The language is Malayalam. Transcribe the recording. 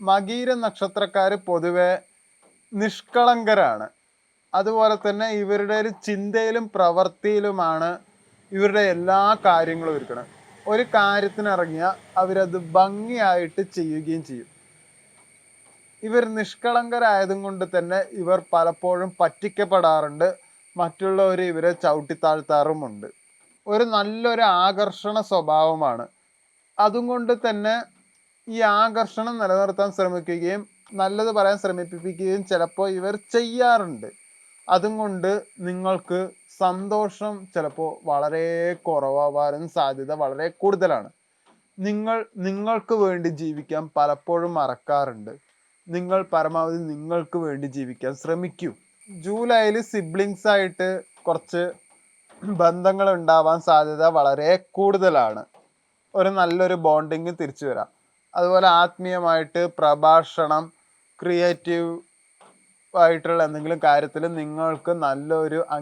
മകീര നക്ഷത്രക്കാർ പൊതുവെ നിഷ്കളങ്കരാണ്. അതുപോലെ തന്നെ ഇവരുടെ ഒരു ചിന്തയിലും പ്രവൃത്തിയിലുമാണ് ഇവരുടെ എല്ലാ കാര്യങ്ങളും ഒരുക്കണം ഒരു കാര്യത്തിനിറങ്ങിയാൽ അവരത് ഭംഗിയായിട്ട് ചെയ്യുകയും ചെയ്യും. ഇവർ നിഷ്കളങ്കരായതും കൊണ്ട് തന്നെ ഇവർ പലപ്പോഴും പറ്റിക്കപ്പെടാറുണ്ട്. മറ്റുള്ളവർ ഇവരെ ചവിട്ടിത്താഴ്ത്താറുമുണ്ട്. ഒരു നല്ലൊരു ആകർഷണ സ്വഭാവമാണ്. അതും കൊണ്ട് തന്നെ ഈ ആകർഷണം നിലനിർത്താൻ ശ്രമിക്കുകയും നല്ലത് പറയാൻ ശ്രമിപ്പിക്കുകയും ചിലപ്പോൾ ഇവർ ചെയ്യാറുണ്ട്. അതും കൊണ്ട് നിങ്ങൾക്ക് സന്തോഷം ചിലപ്പോൾ വളരെ കുറവാവാനും സാധ്യത വളരെ കൂടുതലാണ്. നിങ്ങൾ നിങ്ങൾക്ക് വേണ്ടി ജീവിക്കാൻ പലപ്പോഴും മറക്കാറുണ്ട്. നിങ്ങൾ പരമാവധി നിങ്ങൾക്ക് വേണ്ടി ജീവിക്കാൻ ശ്രമിക്കൂ. ജൂലൈയിൽ സിബ്ലിങ്സ് ആയിട്ട് കുറച്ച് ബന്ധങ്ങൾ ഉണ്ടാവാൻ സാധ്യത വളരെ കൂടുതലാണ്. ഒരു നല്ലൊരു ബോണ്ടിങ് തിരിച്ചു വരാം. അതുപോലെ ആത്മീയമായിട്ട് പ്രഭാഷണം ക്രിയേറ്റീവ് ആയിട്ടുള്ള എന്തെങ്കിലും കാര്യത്തിൽ നിങ്ങൾക്ക് നല്ലൊരു